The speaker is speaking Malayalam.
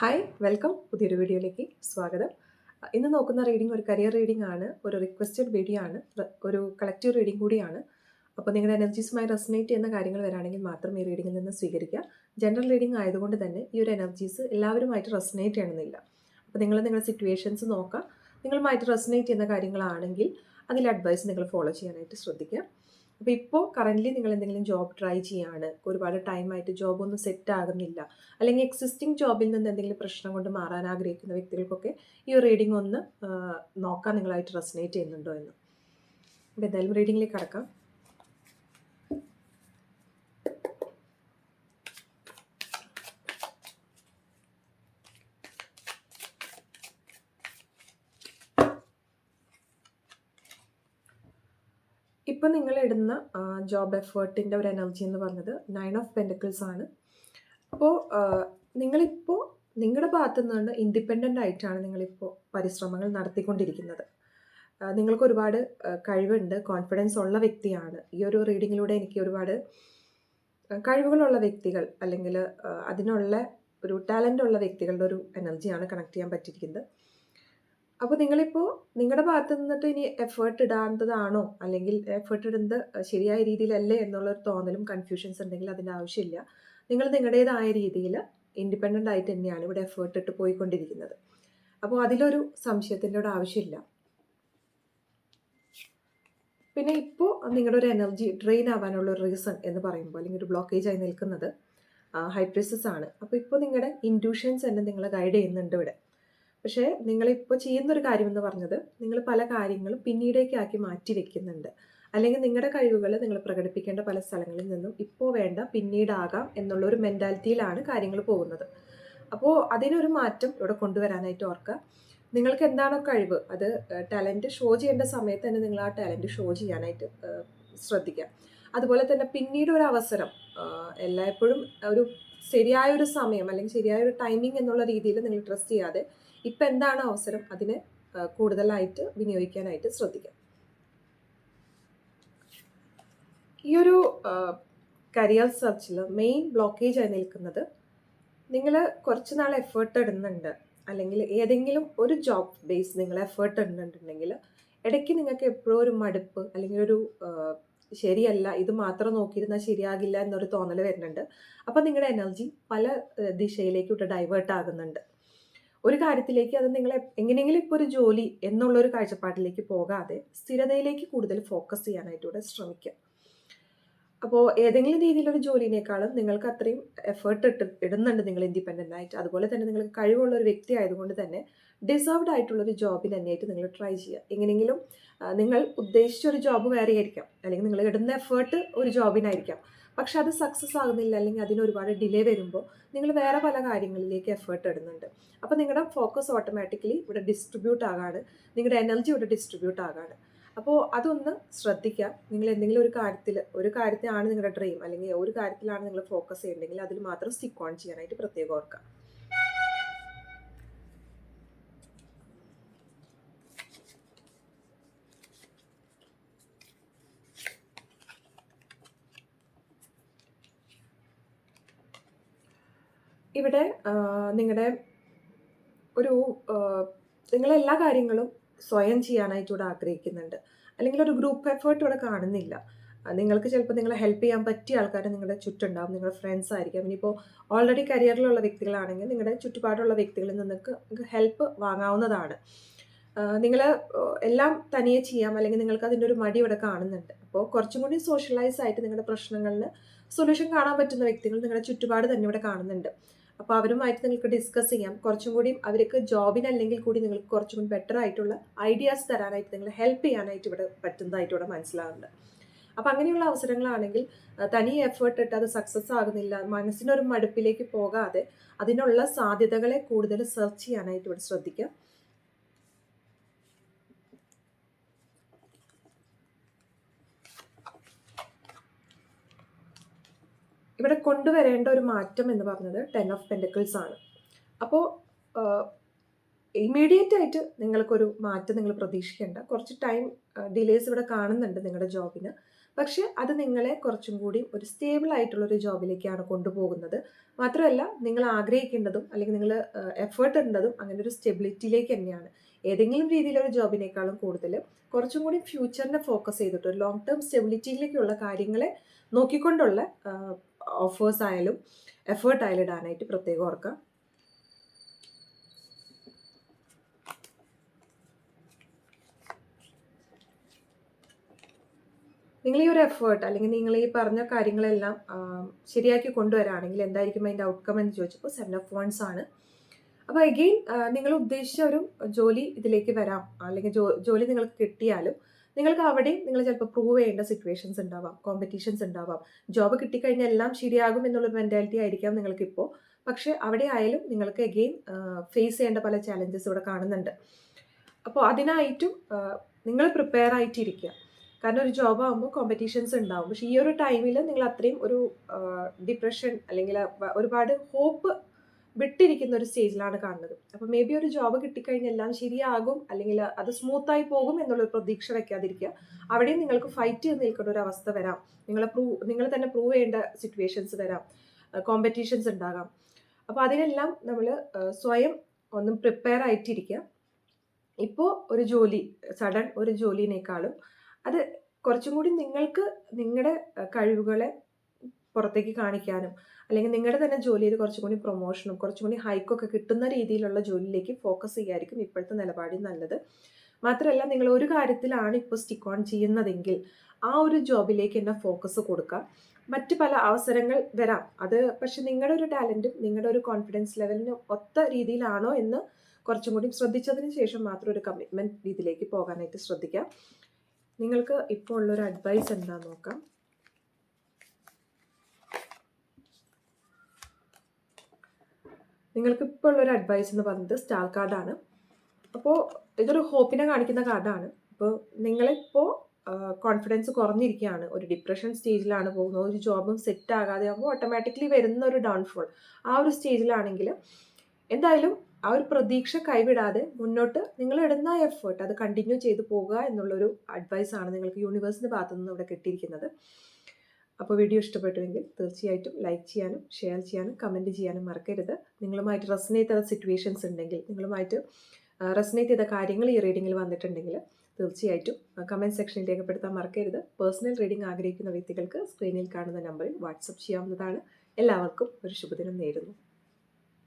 ഹായ് വെൽക്കം പുതിയൊരു വീഡിയോയിലേക്ക് സ്വാഗതം. ഇന്ന് നോക്കുന്ന റീഡിംഗ് ഒരു കരിയർ റീഡിംഗ് ആണ് ഒരു റിക്വസ്റ്റഡ് വീഡിയോ ആണ് ഒരു കളക്റ്റീവ് റീഡിംഗ് കൂടിയാണ്. അപ്പോൾ നിങ്ങളുടെ എനർജീസുമായി റെസനേറ്റ് ചെയ്യുന്ന കാര്യങ്ങൾ വരാണെങ്കിൽ മാത്രം ഈ റീഡിങ്ങിൽ നിന്ന് സ്വീകരിക്കുക. ജനറൽ റീഡിംഗ് ആയതുകൊണ്ട് തന്നെ ഈ ഒരു എനർജീസ് എല്ലാവരുമായിട്ട് റെസനേറ്റ് ചെയ്യണമെന്നില്ല. അപ്പോൾ നിങ്ങൾ നിങ്ങളുടെ സിറ്റുവേഷൻസ് നോക്കുക. നിങ്ങളുമായിട്ട് റെസനേറ്റ് ചെയ്യുന്ന കാര്യങ്ങളാണെങ്കിൽ അതിൽ അഡ്വൈസ് നിങ്ങൾ ഫോളോ ചെയ്യാനായിട്ട് ശ്രദ്ധിക്കുക. അപ്പോൾ ഇപ്പോൾ കറന്റ്ലി നിങ്ങൾ എന്തെങ്കിലും ജോബ് ട്രൈ ചെയ്യാണ് ഒരുപാട് ടൈമായിട്ട് ജോബ് ഒന്നും സെറ്റ് ആകുന്നില്ല അല്ലെങ്കിൽ എക്സിസ്റ്റിംഗ് ജോബിൽ നിന്ന് എന്തെങ്കിലും പ്രശ്നം കൊണ്ട് മാറാൻ ആഗ്രഹിക്കുന്ന വ്യക്തികൾക്കൊക്കെ ഈ റീഡിംഗ് ഒന്ന് നോക്കാൻ നിങ്ങളായിട്ട് റെസനേറ്റ് ചെയ്യുന്നുണ്ടോ എന്ന്. അപ്പോൾ എന്തായാലും റീഡിങ്ങിലേക്ക് കടക്കാം. ഇപ്പം നിങ്ങൾ ഇടുന്ന ജോബ് എഫേർട്ടിന്റെ ഒരു എനർജി എന്ന് പറഞ്ഞത് നയൻ ഓഫ് പെന്റക്കിൾസ് ആണ്. അപ്പോൾ നിങ്ങളിപ്പോൾ നിങ്ങളുടെ ഭാഗത്തു നിന്ന് ഇൻഡിപെൻഡന്റ് ആയിട്ടാണ് നിങ്ങളിപ്പോൾ പരിശ്രമങ്ങൾ നടത്തിക്കൊണ്ടിരിക്കുന്നത്. നിങ്ങൾക്ക് ഒരുപാട് കഴിവുണ്ട് കോൺഫിഡൻസ് ഉള്ള വ്യക്തിയാണ്. ഈ ഒരു റീഡിങ്ങിലൂടെ എനിക്ക് ഒരുപാട് കഴിവുകളുള്ള വ്യക്തികൾ അല്ലെങ്കിൽ അതിനുള്ള ഒരു ടാലന്റ് ഉള്ള വ്യക്തികളുടെ ഒരു എനർജിയാണ് കണക്ട് ചെയ്യാൻ പറ്റിയിരിക്കുന്നത്. അപ്പോൾ നിങ്ങളിപ്പോൾ നിങ്ങളുടെ ഭാഗത്ത് നിന്നിട്ട് ഇനി എഫേർട്ട് ഇടാത്തതാണോ? അല്ലെങ്കിൽ എഫേർട്ട് ഇടുന്നത് ശരിയായ രീതിയിലല്ലേ എന്നുള്ളൊരു തോന്നലും കൺഫ്യൂഷൻസ് ഉണ്ടെങ്കിൽ അതിന്റെ ആവശ്യമില്ല. നിങ്ങൾ നിങ്ങളുടേതായ രീതിയിൽ ഇൻഡിപെൻഡന്റ് ആയിട്ട് തന്നെയാണ് ഇവിടെ എഫേർട്ട് ഇട്ട് പോയിക്കൊണ്ടിരിക്കുന്നത്. അപ്പോൾ അതിലൊരു സംശയത്തിന്റെ ഒരു ആവശ്യമില്ല. പിന്നെ ഇപ്പോൾ നിങ്ങളുടെ ഒരു എനർജി ഡ്രെയിൻ ആവാനുള്ള റീസൺ എന്ന് പറയുമ്പോൾ അല്ലെങ്കിൽ ഒരു ബ്ലോക്കേജ് ആയി നിൽക്കുന്നത് ഹൈപ്രസസ് ആണ്. അപ്പോൾ ഇപ്പോൾ നിങ്ങളുടെ ഇൻഡ്യൂഷൻസ് തന്നെ നിങ്ങളെ ഗൈഡ് ചെയ്യുന്നുണ്ട് ഇവിടെ. പക്ഷേ നിങ്ങളിപ്പോൾ ചെയ്യുന്നൊരു കാര്യം എന്ന് പറഞ്ഞത് നിങ്ങൾ പല കാര്യങ്ങളും പിന്നീടേക്കാക്കി മാറ്റി വെക്കുന്നുണ്ട്. അല്ലെങ്കിൽ നിങ്ങളുടെ കഴിവുകൾ നിങ്ങൾ പ്രകടിപ്പിക്കേണ്ട പല സ്ഥലങ്ങളിൽ നിന്നും ഇപ്പോൾ വേണ്ട പിന്നീടാകാം എന്നുള്ള ഒരു മെന്റാലിറ്റിയിലാണ് കാര്യങ്ങൾ പോകുന്നത്. അപ്പോൾ അതിനൊരു മാറ്റം ഇവിടെ കൊണ്ടുവരാനായിട്ട് ഓർക്കുക. നിങ്ങൾക്ക് എന്താണോ കഴിവ് അത് ടാലന്റ് ഷോ ചെയ്യേണ്ട സമയത്ത് തന്നെ നിങ്ങൾ ആ ടാലന്റ് ഷോ ചെയ്യാനായിട്ട് ശ്രദ്ധിക്കുക. അതുപോലെ തന്നെ പിന്നീട് ഒരു അവസരം എല്ലായ്പ്പോഴും ഒരു ശരിയായ ഒരു സമയം അല്ലെങ്കിൽ ശരിയായ ഒരു ടൈമിംഗ് എന്നുള്ള രീതിയിൽ നിങ്ങൾ ട്രസ്റ്റ് ചെയ്യാതെ ഇപ്പം എന്താണ് അവസരം അതിന് കൂടുതലായിട്ട് വിനിയോഗിക്കാനായിട്ട് ശ്രദ്ധിക്കാം ഈ ഒരു കരിയർ സെർച്ചിൽ മെയിൻ ബ്ലോക്കേജ് ആയി നിൽക്കുന്നത് നിങ്ങൾ കുറച്ച് നാൾ എഫേർട്ട് ഇടുന്നുണ്ട് അല്ലെങ്കിൽ ഏതെങ്കിലും ഒരു ജോബ് ബേസ് നിങ്ങൾ എഫേർട്ട് ഇടുന്നുണ്ടെങ്കിൽ ഇടയ്ക്ക് നിങ്ങൾക്ക് എപ്പോഴും ഒരു മടുപ്പ് അല്ലെങ്കിൽ ഒരു ശരിയല്ല ഇത് മാത്രം നോക്കിയിരുന്നാൽ ശരിയാകില്ല എന്നൊരു തോന്നൽ വരുന്നുണ്ട്. അപ്പം നിങ്ങളുടെ എനർജി പല ദിശയിലേക്കോട്ട് ഡൈവേർട്ട് ആകുന്നുണ്ട്. ഒരു കാര്യത്തിലേക്ക് അത് നിങ്ങളെ എങ്ങനെയെങ്കിലും ഇപ്പോൾ ഒരു ജോലി എന്നുള്ളൊരു കാഴ്ചപ്പാടിലേക്ക് പോകാതെ സ്ഥിരതയിലേക്ക് കൂടുതൽ ഫോക്കസ് ചെയ്യാനായിട്ടൂടെ ശ്രമിക്കുക അപ്പോൾ ഏതെങ്കിലും രീതിയിലൊരു ജോലിനേക്കാളും നിങ്ങൾക്ക് അത്രയും എഫേർട്ട് ഇട്ട് ഇടുന്നുണ്ട് നിങ്ങൾ ഇൻഡിപെൻഡന്റ് ആയിട്ട്. അതുപോലെ തന്നെ നിങ്ങൾക്ക് കഴിവുള്ള ഒരു വ്യക്തി ആയതുകൊണ്ട് തന്നെ ഡിസേർവ്ഡ് ആയിട്ടുള്ള ഒരു ജോബിന് തന്നെയായിട്ട് നിങ്ങൾ ട്രൈ ചെയ്യുക. എങ്ങനെയെങ്കിലും നിങ്ങൾ ഉദ്ദേശിച്ച ഒരു ജോബ് വേറെ ആയിരിക്കാം. അല്ലെങ്കിൽ നിങ്ങൾ ഇടുന്ന എഫേർട്ട് ഒരു ജോബിനായിരിക്കാം പക്ഷെ അത് സക്സസ് ആകുന്നില്ല അല്ലെങ്കിൽ അതിന് ഒരുപാട് ഡിലേ വരുമ്പോൾ നിങ്ങൾ വേറെ പല കാര്യങ്ങളിലേക്ക് എഫേർട്ട് ഇടുന്നുണ്ട്. അപ്പോൾ നിങ്ങളുടെ ഫോക്കസ് ഓട്ടോമാറ്റിക്കലി ഇവിടെ ഡിസ്ട്രിബ്യൂട്ട് ആകാണ്. നിങ്ങളുടെ എനർജി ഇവിടെ ഡിസ്ട്രിബ്യൂട്ട് ആകാണ്. അപ്പോൾ അതൊന്ന് ശ്രദ്ധിക്കുക. നിങ്ങൾ എന്തെങ്കിലും ഒരു കാര്യത്തിൽ ഒരു കാര്യത്തിലാണ് നിങ്ങളുടെ ഡ്രീം അല്ലെങ്കിൽ ഒരു കാര്യത്തിലാണ് നിങ്ങൾ ഫോക്കസ് ചെയ്യണമെങ്കിൽ അതിൽ മാത്രം സ്റ്റിക്ക് ഓൺ ചെയ്യാനായിട്ട് പ്രത്യേകം ഓർക്കുക. ഇവിടെ നിങ്ങളുടെ ഒരു നിങ്ങൾ എല്ലാ കാര്യങ്ങളും സ്വയം ചെയ്യാനായിട്ട് ഇവിടെ ആഗ്രഹിക്കുന്നുണ്ട്. അല്ലെങ്കിൽ ഒരു ഗ്രൂപ്പ് എഫേർട്ട് ഇവിടെ കാണുന്നില്ല. നിങ്ങൾക്ക് ചിലപ്പോൾ നിങ്ങളെ ഹെൽപ്പ് ചെയ്യാൻ പറ്റിയ ആൾക്കാർ നിങ്ങളുടെ ചുറ്റുണ്ടാവും. നിങ്ങളുടെ ഫ്രണ്ട്സ് ആയിരിക്കാം. ഇനിയിപ്പോൾ ഓൾറെഡി കരിയറിലുള്ള വ്യക്തികളാണെങ്കിൽ നിങ്ങളുടെ ചുറ്റുപാടുള്ള വ്യക്തികളിൽ നിങ്ങൾക്ക് ഹെൽപ്പ് വാങ്ങാവുന്നതാണ്. നിങ്ങൾ എല്ലാം തനിയെ ചെയ്യാം. അല്ലെങ്കിൽ നിങ്ങൾക്ക് അതിന്റെ ഒരു മടി ഇവിടെ കാണുന്നുണ്ട്. അപ്പോൾ കുറച്ചും കൂടി സോഷ്യലൈസ് ആയിട്ട് നിങ്ങളുടെ പ്രശ്നങ്ങളിൽ സൊല്യൂഷൻ കാണാൻ പറ്റുന്ന വ്യക്തികൾ നിങ്ങളുടെ ചുറ്റുപാട് തന്നെ ഇവിടെ കാണുന്നുണ്ട്. അപ്പോൾ അവരുമായിട്ട് നിങ്ങൾക്ക് ഡിസ്കസ് ചെയ്യാം. കുറച്ചും കൂടി അവർക്ക് ജോബിനല്ലെങ്കിൽ കൂടി നിങ്ങൾക്ക് കുറച്ചും കൂടി ബെറ്റർ ആയിട്ടുള്ള ഐഡിയാസ് തരാനായിട്ട് നിങ്ങൾ ഹെൽപ്പ് ചെയ്യാനായിട്ട് ഇവിടെ പറ്റുന്നതായിട്ട് ഇവിടെ മനസ്സിലാവുന്നുണ്ട്. അപ്പം അങ്ങനെയുള്ള അവസരങ്ങളാണെങ്കിൽ തനി എഫേർട്ട് ഇട്ട് അത് സക്സസ് ആകുന്നില്ല മനസ്സിനൊരു മടുപ്പിലേക്ക് പോകാതെ അതിനുള്ള സാധ്യതകളെ കൂടുതൽ സെർച്ച് ചെയ്യാനായിട്ട് ഇവിടെ ശ്രദ്ധിക്കുക ഇവിടെ കൊണ്ടുവരേണ്ട ഒരു മാറ്റം എന്ന് പറഞ്ഞത് ടെൻ ഓഫ് പെൻഡക്കിൾസ് ആണ്. അപ്പോൾ ഇമ്മീഡിയറ്റ് ആയിട്ട് നിങ്ങൾക്കൊരു മാറ്റം നിങ്ങൾ പ്രതീക്ഷിക്കേണ്ട. കുറച്ച് ടൈം ഡിലേസ് ഇവിടെ കാണുന്നുണ്ട് നിങ്ങളുടെ ജോബിന് പക്ഷേ അത് നിങ്ങളെ കുറച്ചും കൂടി ഒരു സ്റ്റേബിൾ ആയിട്ടുള്ള ഒരു ജോബിലേക്കാണ് കൊണ്ടുപോകുന്നത്. മാത്രമല്ല നിങ്ങൾ ആഗ്രഹിക്കേണ്ടതും അല്ലെങ്കിൽ നിങ്ങൾ എഫേർട്ട് ഇടേണ്ടതും അങ്ങനെ ഒരു സ്റ്റെബിലിറ്റിയിലേക്ക് തന്നെയാണ്. ഏതെങ്കിലും രീതിയിലൊരു ജോബിനേക്കാളും കൂടുതൽ കുറച്ചും കൂടി ഫ്യൂച്ചറിനെ ഫോക്കസ് ചെയ്തിട്ട് ഒരു ലോങ് ടേം സ്റ്റെബിലിറ്റിയിലേക്കുള്ള കാര്യങ്ങളെ നോക്കിക്കൊണ്ടുള്ള ഓഫേഴ്സ് ആയാലും എഫേർട്ട് ആയാലും ഇടാനായിട്ട് പ്രത്യേകം ഓർക്കുക. നിങ്ങൾ ഈ ഒരു എഫേർട്ട് അല്ലെങ്കിൽ നിങ്ങൾ ഈ പറഞ്ഞ കാര്യങ്ങളെല്ലാം ശരിയാക്കി കൊണ്ടുവരാണെങ്കിൽ എന്തായിരിക്കും അതിന്റെ ഔട്ട്കം എന്ന് ചോദിച്ചപ്പോൾ സെവൻ ഓഫ് വൺസ് ആണ്. അപ്പോൾ അഗെയിൻ നിങ്ങൾ ഉദ്ദേശിച്ച ഒരു ജോലി ഇതിലേക്ക് വരാം. അല്ലെങ്കിൽ ജോലി നിങ്ങൾക്ക് കിട്ടിയാലും നിങ്ങൾക്ക് അവിടെ നിങ്ങൾ ചിലപ്പോൾ പ്രൂവ് ചെയ്യേണ്ട സിറ്റുവേഷൻസ് ഉണ്ടാവാം കോമ്പറ്റീഷൻസ് ഉണ്ടാവാം. ജോബ് കിട്ടിക്കഴിഞ്ഞാൽ എല്ലാം ശരിയാകും എന്നുള്ളൊരു മെന്റാലിറ്റി ആയിരിക്കാം നിങ്ങൾക്കിപ്പോൾ പക്ഷേ അവിടെ ആയാലും നിങ്ങൾക്ക് അഗെയിൻ ഫേസ് ചെയ്യേണ്ട പല ചാലഞ്ചസ് ഇവിടെ കാണുന്നുണ്ട്. അപ്പോൾ അതിനായിട്ടും നിങ്ങൾ പ്രിപ്പയർ ആയിട്ടിരിക്കുക. കാരണം ഒരു ജോബ് ആകുമ്പോൾ കോമ്പറ്റീഷൻസ് ഉണ്ടാവും. പക്ഷേ ഈ ഒരു ടൈമിൽ നിങ്ങൾ അത്രയും ഒരു ഡിപ്രഷൻ അല്ലെങ്കിൽ ഒരുപാട് ഹോപ്പ് വിട്ടിരിക്കുന്ന ഒരു സ്റ്റേജിലാണ് കാണുന്നത്. അപ്പോൾ മേ ബി ഒരു ജോബ് കിട്ടിക്കഴിഞ്ഞാൽ എല്ലാം ശരിയാകും അല്ലെങ്കിൽ അത് സ്മൂത്തായി പോകും എന്നുള്ളൊരു പ്രതീക്ഷ വെക്കാതിരിക്കുക. അവിടെയും നിങ്ങൾക്ക് ഫൈറ്റ് ചെയ്ത് നിൽക്കേണ്ട ഒരു അവസ്ഥ വരാം. നിങ്ങളെ പ്രൂവ് നിങ്ങൾ തന്നെ പ്രൂവ് ചെയ്യേണ്ട സിറ്റുവേഷൻസ് വരാം. കോമ്പറ്റീഷൻസ് ഉണ്ടാകാം. അപ്പോൾ അതിനെല്ലാം നമ്മൾ സ്വയം ഒന്നും പ്രിപ്പയർ ആയിട്ടിരിക്കുക. ഇപ്പോൾ ഒരു ജോലി സഡൻ ഒരു ജോലിനേക്കാളും അത് കുറച്ചും കൂടി നിങ്ങൾക്ക് നിങ്ങളുടെ കഴിവുകളെ പുറത്തേക്ക് കാണിക്കാനും അല്ലെങ്കിൽ നിങ്ങളുടെ തന്നെ ജോലിയിൽ കുറച്ചും കൂടി പ്രൊമോഷനും കുറച്ചും കൂടി ഹൈക്കൊക്കെ കിട്ടുന്ന രീതിയിലുള്ള ജോലിയിലേക്ക് ഫോക്കസ് ചെയ്യായിരിക്കും ഇപ്പോഴത്തെ നിലപാടിൽ നല്ലത്. മാത്രമല്ല നിങ്ങൾ ഒരു കാര്യത്തിലാണ് ഇപ്പോൾ സ്റ്റിക്ക് ഓൺ ചെയ്യുന്നതെങ്കിൽ ആ ഒരു ജോബിലേക്ക് തന്നെ ഫോക്കസ് കൊടുക്കുക. മറ്റ് പല അവസരങ്ങൾ വരാം. അത് പക്ഷെ നിങ്ങളുടെ ഒരു ടാലന്റും നിങ്ങളുടെ ഒരു കോൺഫിഡൻസ് ലെവലിനും ഒത്ത രീതിയിലാണോ എന്ന് കുറച്ചും കൂടി ശ്രദ്ധിച്ചതിന് ശേഷം മാത്രം ഒരു കമ്മിറ്റ്മെന്റ് രീതിയിലേക്ക് പോകാനായിട്ട് ശ്രദ്ധിക്കാം. നിങ്ങൾക്ക് ഇപ്പോൾ ഉള്ളൊരു അഡ്വൈസ് എന്താണെന്ന് നോക്കാം. നിങ്ങൾക്ക് ഇപ്പോൾ ഉള്ളൊരു അഡ്വൈസ് എന്ന് പറയുന്നത് സ്റ്റാർ കാർഡാണ് അപ്പോൾ ഇതൊരു ഹോപ്പിനെ കാണിക്കുന്ന കാർഡാണ് അപ്പോൾ നിങ്ങളിപ്പോൾ കോൺഫിഡൻസ് കുറഞ്ഞിരിക്കുകയാണ്. ഒരു ഡിപ്രഷൻ സ്റ്റേജിലാണ് പോകുന്നത്. ഒരു ജോബും സെറ്റ് ആകാതെ ആകുമ്പോൾ ഓട്ടോമാറ്റിക്കലി വരുന്ന ഒരു ഡൗൺഫോൾ ആ ഒരു സ്റ്റേജിലാണെങ്കിൽ എന്തായാലും ആ ഒരു പ്രതീക്ഷ കൈവിടാതെ മുന്നോട്ട് നിങ്ങൾ ഇടുന്ന എഫേർട്ട് അത് കണ്ടിന്യൂ ചെയ്ത് പോകുക എന്നുള്ളൊരു അഡ്വൈസാണ് നിങ്ങൾക്ക് യൂണിവേഴ്സിന്റെ ഭാഗത്തു നിന്ന് ഇവിടെ കിട്ടിയിരിക്കുന്നത്. അപ്പോൾ വീഡിയോ ഇഷ്ടപ്പെട്ടുവെങ്കിൽ തീർച്ചയായിട്ടും ലൈക്ക് ചെയ്യാനും ഷെയർ ചെയ്യാനും കമന്റ് ചെയ്യാനും മറക്കരുത്. നിങ്ങളുമായിട്ട് റെസനേറ്റ് ചെയ്ത സിറ്റുവേഷൻസ് ഉണ്ടെങ്കിൽ നിങ്ങളുമായിട്ട് റെസനേറ്റ് ചെയ്ത കാര്യങ്ങൾ ഈ റീഡിങ്ങിൽ വന്നിട്ടുണ്ടെങ്കിൽ തീർച്ചയായിട്ടും കമന്റ് സെക്ഷനിൽ രേഖപ്പെടുത്താൻ മറക്കരുത്. പേഴ്സണൽ റീഡിംഗ് ആഗ്രഹിക്കുന്ന വ്യക്തികൾക്ക് സ്ക്രീനിൽ കാണുന്ന നമ്പറിൽ വാട്സപ്പ് ചെയ്യാവുന്നതാണ്. എല്ലാവർക്കും ഒരു ശുഭദിനം നേരുന്നു.